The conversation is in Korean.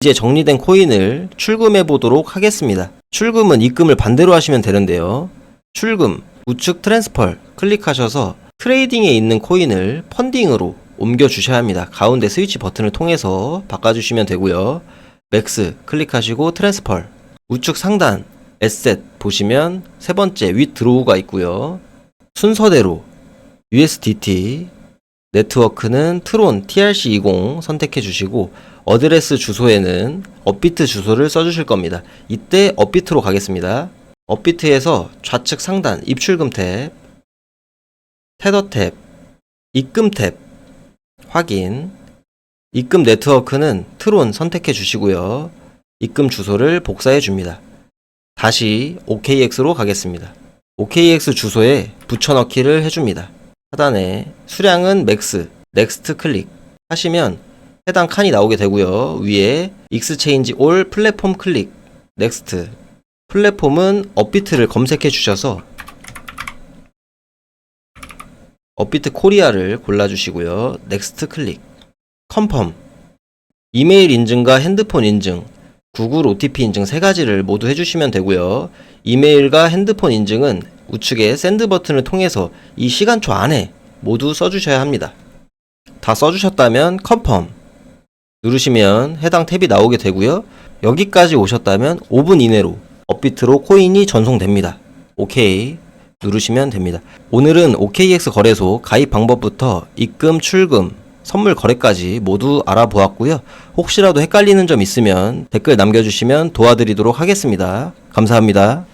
이제 정리된 코인을 출금해 보도록 하겠습니다. 출금은 입금을 반대로 하시면 되는데요. 출금, 우측 트랜스펄 클릭하셔서 트레이딩에 있는 코인을 펀딩으로 옮겨 주셔야 합니다. 가운데 스위치 버튼을 통해서 바꿔주시면 되고요. 맥스 클릭하시고 트랜스펄 우측 상단 에셋 보시면 세 번째 윗 드로우가 있고요. 순서대로 USDT 네트워크는 트론 TRC20 선택해 주시고 어드레스 주소에는 업비트 주소를 써 주실 겁니다. 이때 업비트로 가겠습니다. 업비트에서 좌측 상단 입출금 탭, 테더 탭, 입금 탭 확인. 입금 네트워크는 트론 선택해 주시고요. 입금 주소를 복사해 줍니다. 다시 OKX로 가겠습니다. OKX 주소에 붙여넣기를 해줍니다. 하단에 수량은 맥스, 넥스트 클릭 하시면 해당 칸이 나오게 되고요. 위에 익스체인지 올 플랫폼 클릭, 넥스트. 플랫폼은 업비트를 검색해 주셔서 업비트 코리아를 골라주시고요. 넥스트 클릭. 컨펌. 이메일 인증과 핸드폰 인증, 구글 OTP 인증 세 가지를 모두 해주시면 되고요. 이메일과 핸드폰 인증은 우측에 샌드 버튼을 통해서 이 시간초 안에 모두 써주셔야 합니다. 다 써주셨다면 컨펌 누르시면 해당 탭이 나오게 되고요. 여기까지 오셨다면 5분 이내로 업비트로 코인이 전송됩니다. 오케이 누르시면 됩니다. 오늘은 OKX 거래소 가입 방법부터 입금, 출금, 선물 거래까지 모두 알아보았고요. 혹시라도 헷갈리는 점 있으면 댓글 남겨주시면 도와드리도록 하겠습니다. 감사합니다.